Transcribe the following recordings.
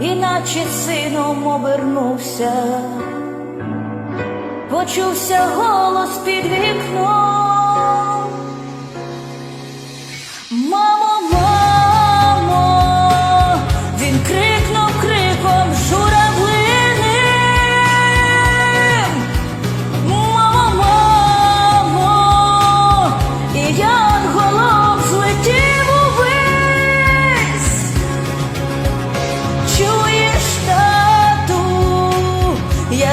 іначе сином обернувся, почувся голос під вікном.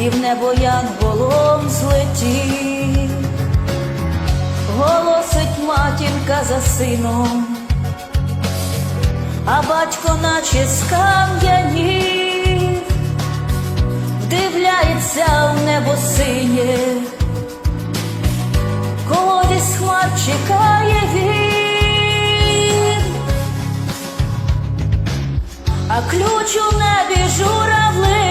і в небо янголом злетів, голосить матінка за сином, а батько наче скам'янів, дивляється в небо синє, колодязь хмар чекає він, а ключ у небі журавлив.